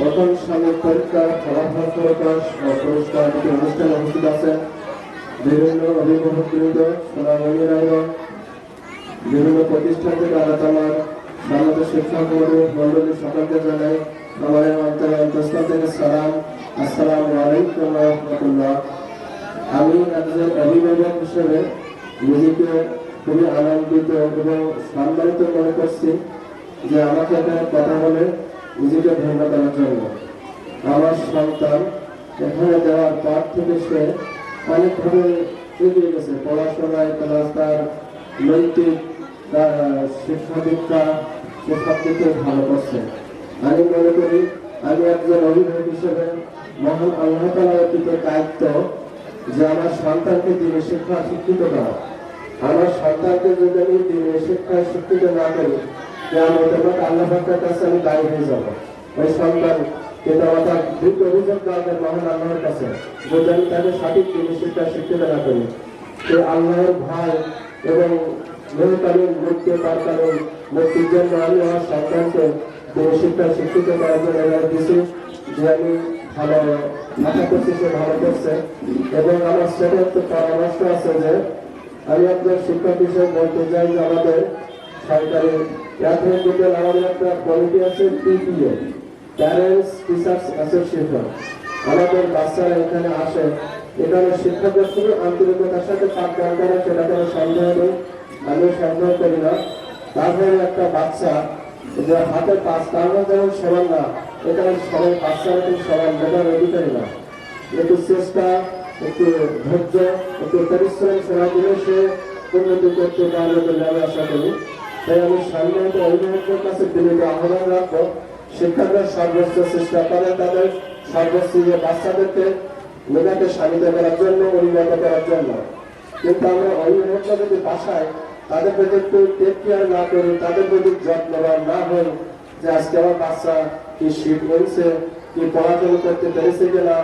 প্রথম সাময়িক পরীক্ষার ফলাফল প্রকাশ ও পুরস্কার দুটি অনুষ্ঠানে উপস্থিত আছেন বিভিন্ন এবং বিভিন্ন প্রতিষ্ঠান থেকে আলাদা আমার বাংলাদেশ শিক্ষা বোর্ড মন্ডলী সকলকে জানাই এই অন্তর থেকে সালাম। আসসালামু আলাইকুম রহমতুল্লাহ। আমি একজন অভিভাবক হিসেবে নিজেকে খুবই আনন্দিত এবং সম্মানিত মনে করছি যে আমাকে এখানে কথা বলে নিজেকে ধন্য করার জন্য। আমার সন্তান এখানে দেওয়ার পর থেকে সে অনেকভাবে এগিয়ে গেছে। পড়াশোনায় প্লাস তার নৈতিক তার শিক্ষা দীক্ষা সে সব কিছু ভালো করছে। আমি মনে করি, আমি একজন অভিভাবক হিসেবে মহান আল্লাহ দায়িত্ব যে আমার সন্তানকে দিনে শিক্ষা শিক্ষিত করা। আমার সন্তানকে যদি আমি দিনে শিক্ষায় শিক্ষিত না করি পাকের কাছে আমি দায়ী হয়ে যাব। ওই সন্তান কিন্তু আমার দ্রুত অভিযোগ মহান আল্লাহর কাছে যদি তাকে সঠিক শিক্ষা শিক্ষিত না করি। সে আল্লাহর এবং মূলকালীন মুক্তি তার কারণ মুক্তির জন্য শিক্ষিত করার জন্য যে আমি ভালো করছি সে ভালো করছে। এবং আমার সেটা পরামর্শ আছে যে, আমি আপনার শিক্ষক হিসেবে বলতে চাই যে আমাদের সরকারি বিদ্যালয় আমাদের একটা কমিটি আছে পিপিও প্যারেন্টস টিচার্স অ্যাসোসিয়েশন আমাদের বাচ্চারা এখানে আসে। এখানে শিক্ষকদের খুবই আন্তরিকতার সাথে পাঠদান করে, সেটা কোনো সন্দেহ নেই। আমি সন্দেহ করি না। তারপরে একটা বাচ্চা, যে হাতে পাঁচ কারণে যেমন সমান না, এখানে সবাই বাচ্চারা কিন্তু সমান মেধার অধিকারী না। একটু চেষ্টা, একটু ধৈর্য, একটু পরিশ্রম সেবা দিলে সে উন্নতি করতে পারবে বলে আমি আশা করি। তাই আমি সাধারণত অভিভাবকদের কাছে বিনীত আহ্বান রাখব, শিক্ষকরা সর্বোচ্চ চেষ্টা করে, তাদের সর্বোচ্চ যে বাচ্চাদেরকে মেধাকে সামিত করার জন্য, উন্নত জন্য। কিন্তু আমরা অভিভাবকরা যদি বাসায় তাদের প্রতি না করি, তাদের প্রতি যত্নবান না হই যে আজকে আমার বাচ্চা কি শীত বলছে কি পড়াশোনা করতে পেরেছে কিনা,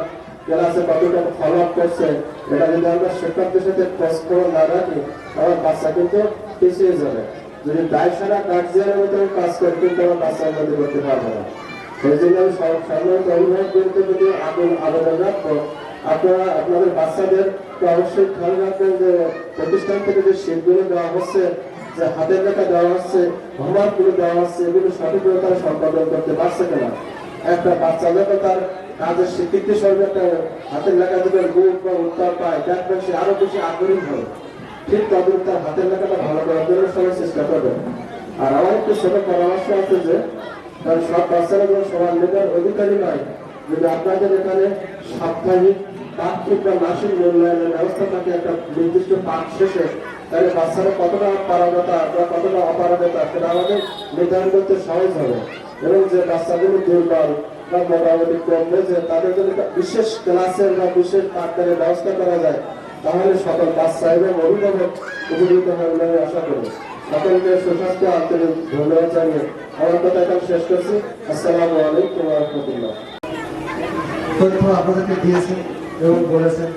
ক্লাসে কতটা ফলো আপ করছে আমরা শিক্ষকদের সাথে খোঁজ না রাখি, আমার বাচ্চা পিছিয়ে যাবে। যদি দায় সারা গার্জিয়ানের মতো কাজ করি কিন্তু আমার মধ্যে করতে পারব না। সেই জন্য আমি সাধারণত অভিভাবকদেরকে যদি আবেদন আবেদন রাখব আপনারা আপনাদের বাচ্চাদের অবশ্যই খেয়াল রাখবেন যে প্রতিষ্ঠান থেকে যে শীটগুলো দেওয়া হচ্ছে, যে হাতের লেখা দেওয়া হচ্ছে হোমওয়ার্কগুলো দেওয়া হচ্ছে, এগুলো সঠিকভাবে তারা সম্পাদন করতে পারছে কিনা? একটা বাচ্চা যখন তার কাজের স্বীকৃতি স্বরূপ একটা হাতের লেখা যদি গুণ বা উত্তর পায়, দেখবেন সে আরও বেশি আগ্রহী হবে। ঠিক তাদের তার হাতের লেখাটা ভালো করার জন্য সবাই চেষ্টা করবে। আর আমার একটু ছোট পরামর্শ আছে যে কারণ সব বাচ্চারা যেন সমান মেধার অধিকারী নয় যদি আপনাদের এখানে সাপ্তাহিক পাক্ষিক বা মাসিক মূল্যায়নের ব্যবস্থা থাকে, একটা নির্দিষ্ট পাঠ শেষে, তাহলে বাচ্চারা কতটা পারদতা বা কতটা অপারদতা সেটা আমাদের নির্ধারণ করতে সহজ হবে। এবং যে বাচ্চাগুলো দুর্বল বা মোটামুটি কম হয়েছে তাদের জন্য একটা বিশেষ ক্লাসের বা বিশেষ পাঠদানের ব্যবস্থা করা যায়। তাহলে সকল দাস সাহেবের অভিভাবক উপকৃত হবে আমি আশা করি। সকলকে সুস্বাস্থ্য, আন্তরিক ধন্যবাদ জানিয়ে আমার কথা এখন শেষ করছি। আসসালামু আলাইকুম রহমতুল্লাহ। তথ্য আপনাদেরকে দিয়েছেন এবং বলেছেন।